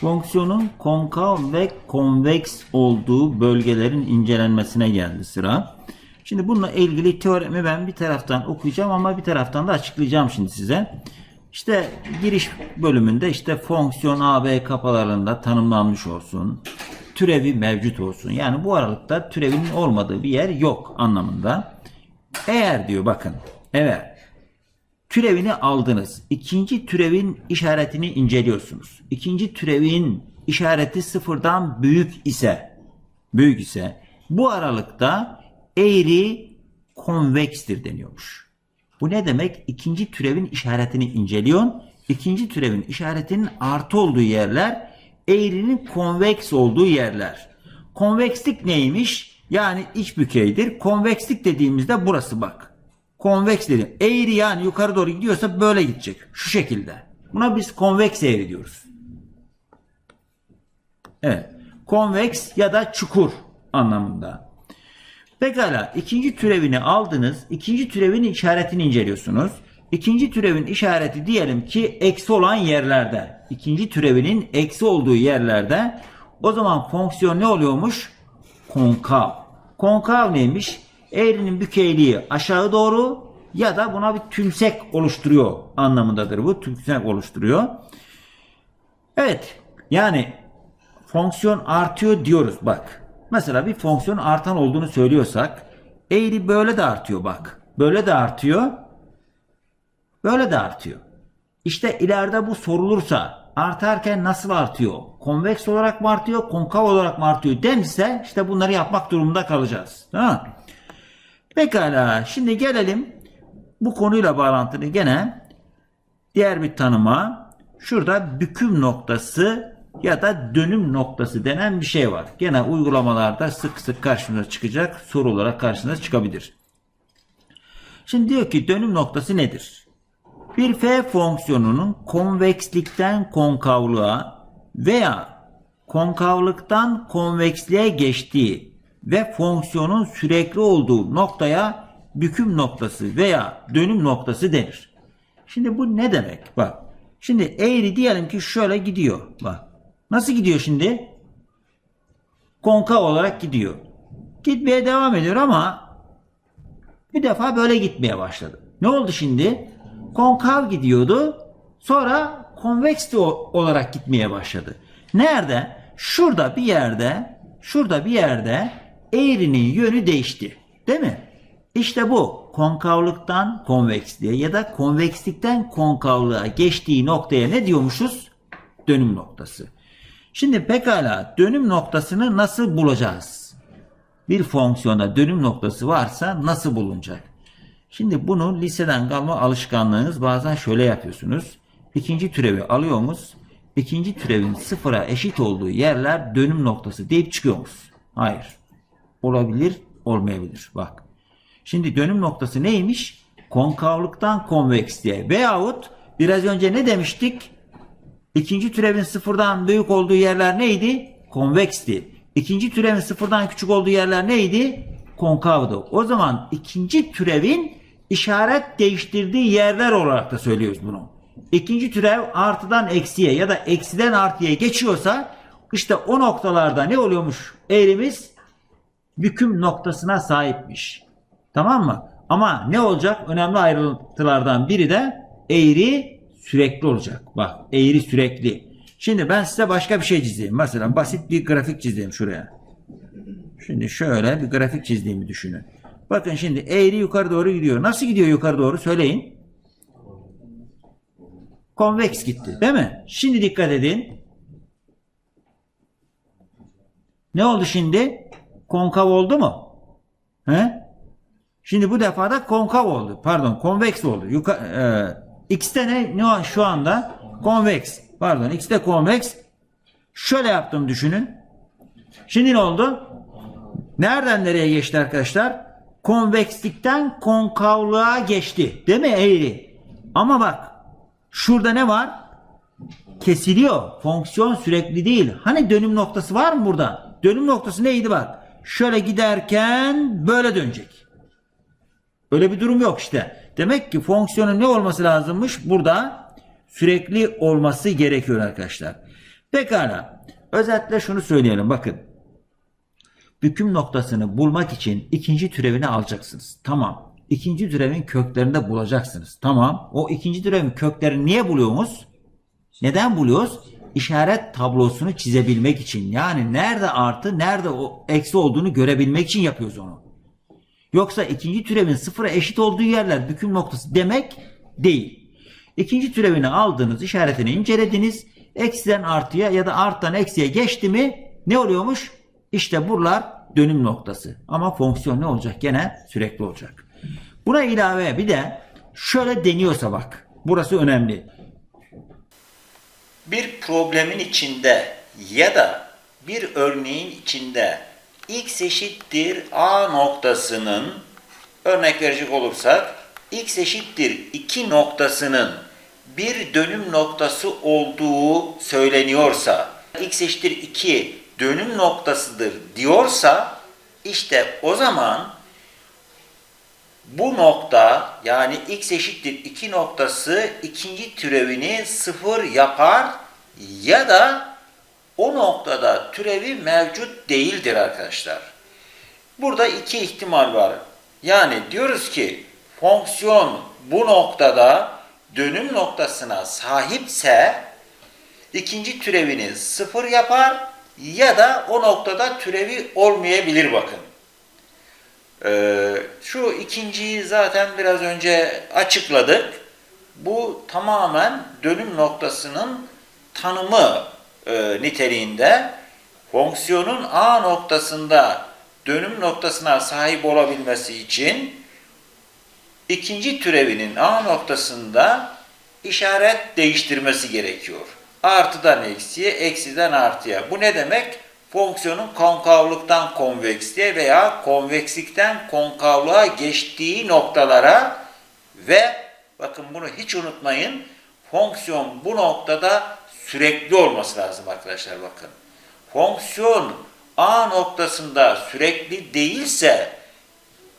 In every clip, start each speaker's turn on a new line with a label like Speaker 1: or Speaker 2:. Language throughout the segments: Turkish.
Speaker 1: Fonksiyonun konkav ve konveks olduğu bölgelerin incelenmesine geldi sıra. Şimdi bununla ilgili teoremi ben bir taraftan okuyacağım ama bir taraftan da açıklayacağım şimdi size. İşte giriş bölümünde işte fonksiyon AB kapalarında tanımlanmış olsun. Türevi mevcut olsun. Yani bu aralıkta türevinin olmadığı bir yer yok anlamında. Eğer diyor bakın. Evet. Türevini aldınız. İkinci türevin işaretini inceliyorsunuz. İkinci türevin işareti sıfırdan büyük ise büyük ise bu aralıkta eğri konvekstir deniyormuş. Bu ne demek? İkinci türevin işaretini inceliyorsun. İkinci türevin işaretinin artı olduğu yerler eğrinin konveks olduğu yerler. Konvekslik neymiş? Yani iç bükeydir. Konvekslik dediğimizde burası bak. Konveks dedim. Eğri yani yukarı doğru gidiyorsa böyle gidecek. Şu şekilde. Buna biz konveks eğri diyoruz. Evet. Konveks ya da çukur anlamında. Pekala ikinci türevini aldınız. İkinci türevin işaretini inceliyorsunuz. İkinci türevin işareti diyelim ki eksi olan yerlerde. İkinci türevinin eksi olduğu yerlerde o zaman fonksiyon ne oluyormuş? Konkav. Konkav neymiş? Eğrinin bükeyliği aşağı doğru ya da buna bir tümsek oluşturuyor anlamındadır bu. Tümsek oluşturuyor. Evet. Yani fonksiyon artıyor diyoruz bak. Mesela bir fonksiyon artan olduğunu söylüyorsak eğri böyle de artıyor bak. Böyle de artıyor. Böyle de artıyor. İşte ileride bu sorulursa artarken nasıl artıyor? Konveks olarak mı artıyor? Konkav olarak mı artıyor? Dense işte bunları yapmak durumunda kalacağız. Tamam? Pekala şimdi gelelim bu konuyla bağlantılı gene diğer bir tanıma. Şurada büküm noktası ya da dönüm noktası denen bir şey var. Gene uygulamalarda sık sık karşımıza çıkacak soru olarak karşınıza çıkabilir. Şimdi diyor ki dönüm noktası nedir? Bir f fonksiyonunun konvekslikten konkavlığa veya konkavlıktan konveksliğe geçtiği ve fonksiyonun sürekli olduğu noktaya büküm noktası veya dönüm noktası denir. Şimdi bu ne demek? Bak. Şimdi eğri diyelim ki şöyle gidiyor. Bak. Nasıl gidiyor şimdi? Konkav olarak gidiyor. Gitmeye devam ediyor ama bir defa böyle gitmeye başladı. Ne oldu şimdi? Konkav gidiyordu. Sonra konveks olarak gitmeye başladı. Nerede? Şurada bir yerde, şurada bir yerde eğrinin yönü değişti. Değil mi? İşte bu konkavlıktan konveksliğe ya da konvekslikten konkavlığa geçtiği noktaya ne diyormuşuz? Dönüm noktası. Şimdi pekala dönüm noktasını nasıl bulacağız? Bir fonksiyonda dönüm noktası varsa nasıl bulunacak? Şimdi bunu liseden kalma alışkanlığınız bazen şöyle yapıyorsunuz. İkinci türevi alıyorsunuz. İkinci türevin sıfıra eşit olduğu yerler dönüm noktası deyip çıkıyorsunuz. Hayır. Olabilir, olmayabilir. Bak. Şimdi dönüm noktası neymiş? Konkavlıktan konveksliğe veyahut biraz önce ne demiştik? İkinci türevin sıfırdan büyük olduğu yerler neydi? Konveksti. İkinci türevin sıfırdan küçük olduğu yerler neydi? Konkavdı. O zaman ikinci türevin işaret değiştirdiği yerler olarak da söylüyoruz bunu. İkinci türev artıdan eksiye ya da eksiden artıya geçiyorsa işte o noktalarda ne oluyormuş eğrimiz? Büküm noktasına sahipmiş. Tamam mı? Ama ne olacak? Önemli ayrıntılardan biri de eğri sürekli olacak. Bak eğri sürekli. Şimdi ben size başka bir şey çizeyim. Mesela basit bir grafik çizeyim şuraya. Şimdi şöyle bir grafik çizdiğimi düşünün. Bakın şimdi eğri yukarı doğru gidiyor. Nasıl gidiyor yukarı doğru söyleyin. Konveks gitti değil mi? Şimdi dikkat edin. Ne oldu şimdi? Konkav oldu mu? He? Şimdi bu defa da konkav oldu. Pardon konveks oldu. Yuka, e, X'te ne, ne şu anda? Konveks. Pardon X'te konveks. Şöyle yaptım düşünün. Şimdi ne oldu? Nereden nereye geçti arkadaşlar? Konvekslikten konkavlığa geçti. Değil mi eğri? Ama bak şurada ne var? Kesiliyor. Fonksiyon sürekli değil. Hani dönüm noktası var mı burada? Dönüm noktası neydi bak? Şöyle giderken böyle dönecek. Öyle bir durum yok işte. Demek ki fonksiyonun ne olması lazımmış? Burada sürekli olması gerekiyor arkadaşlar. Pekala. Özetle şunu söyleyelim bakın. Büküm noktasını bulmak için ikinci türevini alacaksınız. Tamam. İkinci türevin köklerini de bulacaksınız. Tamam. O ikinci türevin köklerini niye buluyoruz? Neden buluyoruz? İşaret tablosunu çizebilmek için. Yani nerede artı, nerede o eksi olduğunu görebilmek için yapıyoruz onu. Yoksa ikinci türevin sıfıra eşit olduğu yerler büküm noktası demek değil. İkinci türevini aldınız, işaretini incelediniz. Eksiden artıya ya da arttan eksiye geçti mi ne oluyormuş? İşte buralar dönüm noktası. Ama fonksiyon ne olacak? Gene sürekli olacak. Buna ilave bir de şöyle deniyorsa bak. Burası önemli. Bir problemin içinde ya da bir örneğin içinde x eşittir a noktasının örnek verecek olursak x eşittir 2 noktasının bir dönüm noktası olduğu söyleniyorsa x eşittir 2 dönüm noktasıdır diyorsa işte o zaman bu nokta yani x eşittir 2 noktası ikinci türevini sıfır yapar ya da o noktada türevi mevcut değildir arkadaşlar. Burada iki ihtimal var. Yani diyoruz ki fonksiyon bu noktada dönüm noktasına sahipse ikinci türevini sıfır yapar ya da o noktada türevi olmayabilir bakın. Ee, şu ikinciyi zaten biraz önce açıkladık. Bu tamamen dönüm noktasının tanımı e, niteliğinde fonksiyonun A noktasında dönüm noktasına sahip olabilmesi için ikinci türevinin A noktasında işaret değiştirmesi gerekiyor. Artıdan eksiye, eksiden artıya. Bu ne demek? Fonksiyonun konkavlıktan konveksliğe veya konvekslikten konkavlığa geçtiği noktalara ve bakın bunu hiç unutmayın fonksiyon bu noktada sürekli olması lazım arkadaşlar bakın. Fonksiyon A noktasında sürekli değilse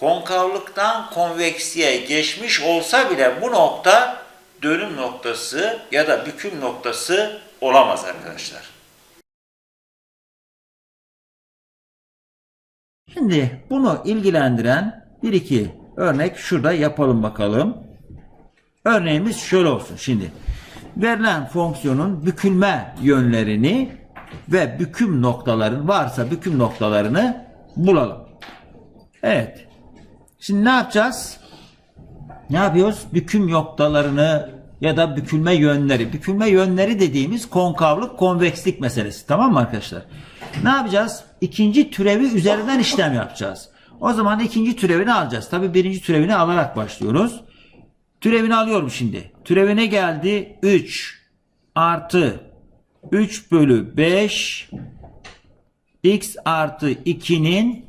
Speaker 1: konkavlıktan konveksiye geçmiş olsa bile bu nokta dönüm noktası ya da büküm noktası olamaz arkadaşlar. Şimdi bunu ilgilendiren bir iki örnek şurada yapalım bakalım. Örneğimiz şöyle olsun şimdi. Verilen fonksiyonun bükülme yönlerini ve büküm noktaların varsa büküm noktalarını bulalım. Evet. Şimdi ne yapacağız? Ne yapıyoruz? Büküm noktalarını ya da bükülme yönleri. Bükülme yönleri dediğimiz konkavlık, konvekslik meselesi. Tamam mı arkadaşlar? Ne yapacağız? İkinci türevi üzerinden işlem yapacağız. O zaman ikinci türevini alacağız. Tabi birinci türevini alarak başlıyoruz. Türevini alıyorum şimdi. Türevine geldi 3 artı 3 bölü 5 x artı 2'nin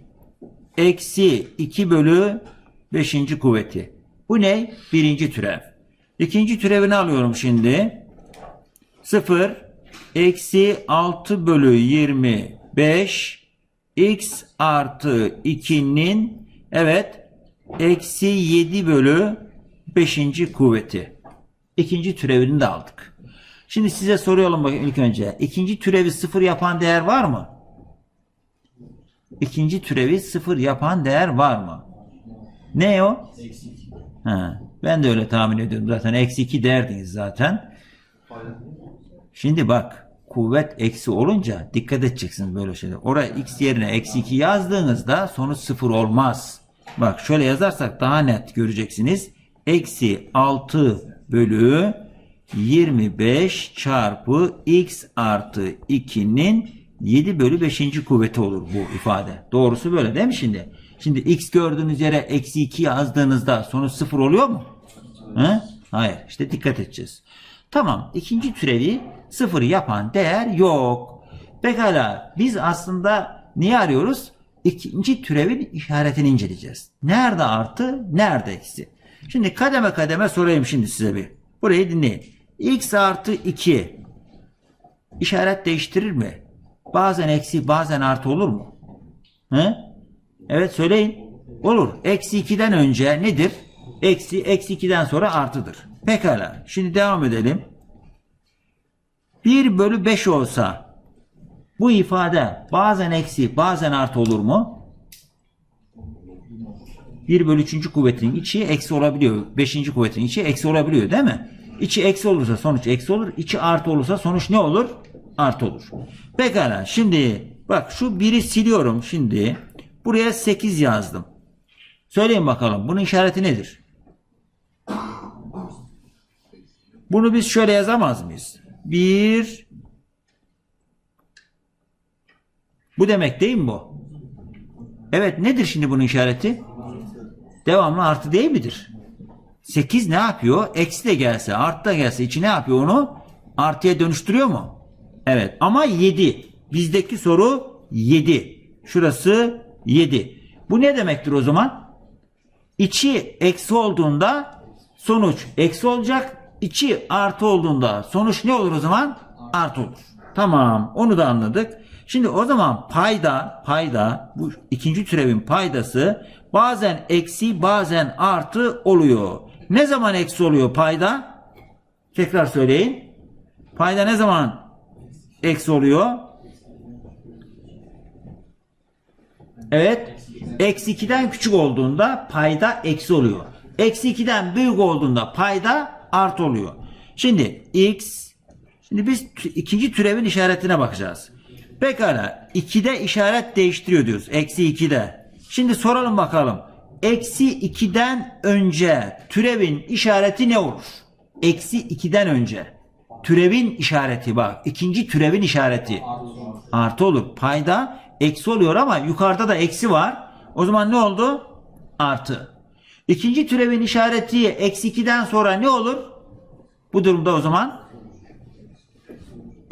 Speaker 1: eksi 2 bölü 5. kuvveti. Bu ne? Birinci türev. İkinci türevini alıyorum şimdi. 0 eksi 6 bölü 25 x artı 2'nin evet eksi 7 bölü 5. kuvveti. İkinci türevini de aldık. Şimdi size soruyorum bakın ilk önce. İkinci türevi sıfır yapan değer var mı? İkinci türevi sıfır yapan değer var mı? Ne o? Ha, ben de öyle tahmin ediyorum zaten. Eksi 2 derdiniz zaten. Şimdi bak kuvvet eksi olunca dikkat edeceksiniz böyle şeyler. Oraya x yerine eksi 2 yazdığınızda sonuç sıfır olmaz. Bak şöyle yazarsak daha net göreceksiniz. Eksi 6 bölü 25 çarpı x artı 2'nin 7 bölü 5. kuvveti olur bu ifade. Doğrusu böyle değil mi şimdi? Şimdi x gördüğünüz yere eksi 2 yazdığınızda sonuç sıfır oluyor mu? Hı? Hayır. İşte dikkat edeceğiz. Tamam. ikinci türevi sıfır yapan değer yok. Pekala. Biz aslında niye arıyoruz? İkinci türevin işaretini inceleyeceğiz. Nerede artı, nerede eksi? Şimdi kademe kademe sorayım şimdi size bir. Burayı dinleyin. x artı 2 işaret değiştirir mi? Bazen eksi bazen artı olur mu? He? Evet söyleyin. Olur. Eksi 2'den önce nedir? Eksi, eksi 2'den sonra artıdır. Pekala. Şimdi devam edelim. 1 bölü 5 olsa bu ifade bazen eksi bazen artı olur mu? 1 bölü 3. kuvvetin içi eksi olabiliyor. 5. kuvvetin içi eksi olabiliyor değil mi? İçi eksi olursa sonuç eksi olur. İçi artı olursa sonuç ne olur? Artı olur. Pekala şimdi bak şu 1'i siliyorum şimdi. Buraya 8 yazdım. Söyleyin bakalım bunun işareti nedir? Bunu biz şöyle yazamaz mıyız? 1 Bu demek değil mi bu? Evet nedir şimdi bunun işareti? Devamlı artı değil midir? 8 ne yapıyor? Eksi de gelse artı da gelse içi ne yapıyor onu? Artıya dönüştürüyor mu? Evet ama 7. Bizdeki soru 7. Şurası 7. Bu ne demektir o zaman? İçi eksi olduğunda sonuç eksi olacak. İçi artı olduğunda sonuç ne olur o zaman? Artı olur. Tamam onu da anladık. Şimdi o zaman payda payda bu ikinci türevin paydası bazen eksi bazen artı oluyor. Ne zaman eksi oluyor payda? Tekrar söyleyin. Payda ne zaman eksi oluyor? Evet. Eksi 2'den küçük olduğunda payda eksi oluyor. Eksi 2'den büyük olduğunda payda artı oluyor. Şimdi x şimdi biz ikinci türevin işaretine bakacağız. Pekala 2'de işaret değiştiriyor diyoruz. Eksi 2'de. Şimdi soralım bakalım. Eksi 2'den önce türevin işareti ne olur? Eksi 2'den önce. Türevin işareti bak. ikinci türevin işareti. Artı olur. Payda eksi oluyor ama yukarıda da eksi var. O zaman ne oldu? Artı. İkinci türevin işareti eksi 2'den sonra ne olur? Bu durumda o zaman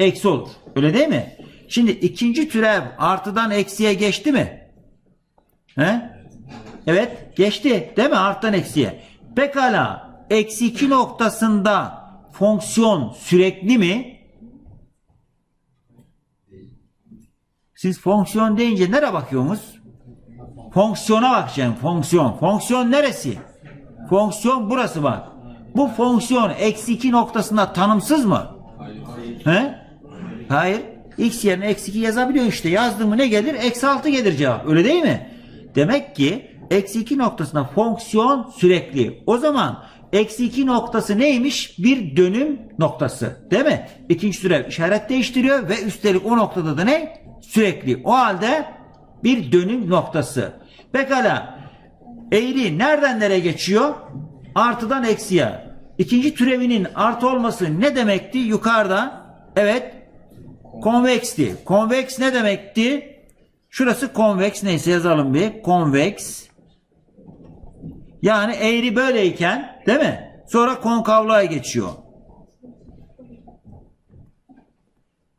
Speaker 1: eksi olur. Öyle değil mi? Şimdi ikinci türev artıdan eksiye geçti mi? He? Evet geçti değil mi arttan eksiye? Pekala eksi 2 noktasında fonksiyon sürekli mi? Siz fonksiyon deyince nereye bakıyorsunuz? Fonksiyona bakacaksın. Fonksiyon. Fonksiyon neresi? Fonksiyon burası bak. Bu fonksiyon eksi 2 noktasında tanımsız mı? He? Hayır. X yerine eksi 2 yazabiliyor işte. Yazdığımı ne gelir? Eksi 6 gelir cevap. Öyle değil mi? Demek ki eksi 2 noktasında fonksiyon sürekli. O zaman eksi 2 noktası neymiş? Bir dönüm noktası. Değil mi? İkinci türev işaret değiştiriyor ve üstelik o noktada da ne? Sürekli. O halde bir dönüm noktası. Pekala. Eğri nereden nereye geçiyor? Artıdan eksiye. İkinci türevinin artı olması ne demekti? Yukarıda. Evet. Konveksti. Konveks ne demekti? Şurası konveks neyse yazalım bir. Konveks. Yani eğri böyleyken değil mi? Sonra konkavlığa geçiyor.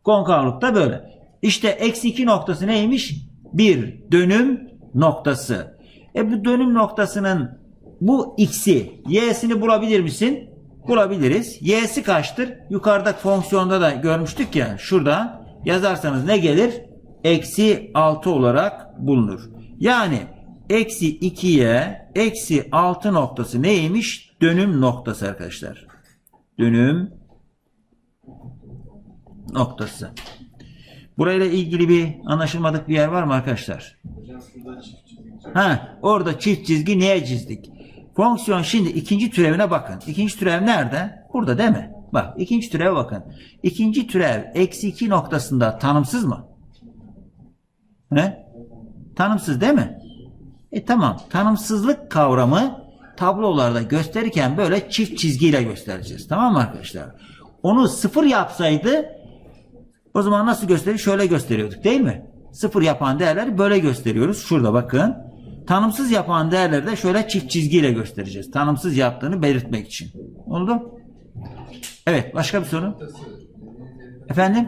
Speaker 1: Konkavlık da böyle. İşte eksi 2 noktası neymiş? Bir dönüm noktası. E bu dönüm noktasının bu x'i, y'sini bulabilir misin? Bulabiliriz. Y'si kaçtır? Yukarıda fonksiyonda da görmüştük ya. Şurada yazarsanız ne gelir? Eksi 6 olarak bulunur. Yani eksi 2'ye eksi 6 noktası neymiş? Dönüm noktası arkadaşlar. Dönüm noktası. Burayla ilgili bir anlaşılmadık bir yer var mı arkadaşlar? Ha, orada çift çizgi niye çizdik? Fonksiyon şimdi ikinci türevine bakın. İkinci türev nerede? Burada değil mi? Bak ikinci türeve bakın. İkinci türev eksi 2 noktasında tanımsız mı? He? Tanımsız değil mi? E tamam. Tanımsızlık kavramı tablolarda gösterirken böyle çift çizgiyle göstereceğiz. Tamam mı arkadaşlar? Onu sıfır yapsaydı o zaman nasıl gösterir? Şöyle gösteriyorduk değil mi? Sıfır yapan değerleri böyle gösteriyoruz. Şurada bakın. Tanımsız yapan değerleri de şöyle çift çizgiyle göstereceğiz. Tanımsız yaptığını belirtmek için. Oldu? Evet. Başka bir soru? Efendim?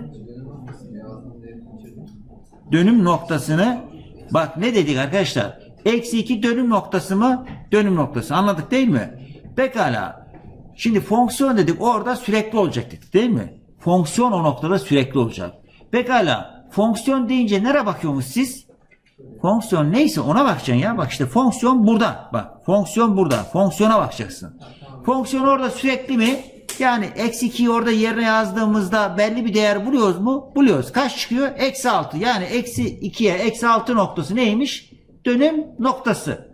Speaker 1: Dönüm noktasını bak ne dedik arkadaşlar? Eksi 2 dönüm noktası mı? Dönüm noktası. Anladık değil mi? Pekala. Şimdi fonksiyon dedik orada sürekli olacak dedik değil mi? Fonksiyon o noktada sürekli olacak. Pekala. Fonksiyon deyince nereye bakıyorsunuz siz? Fonksiyon neyse ona bakacaksın ya. Bak işte fonksiyon burada. Bak fonksiyon burada. Fonksiyona bakacaksın. Fonksiyon orada sürekli mi? Yani eksi 2'yi orada yerine yazdığımızda belli bir değer buluyoruz mu? Buluyoruz. Kaç çıkıyor? Eksi 6. Yani eksi 2'ye eksi 6 noktası neymiş? Dönüm noktası.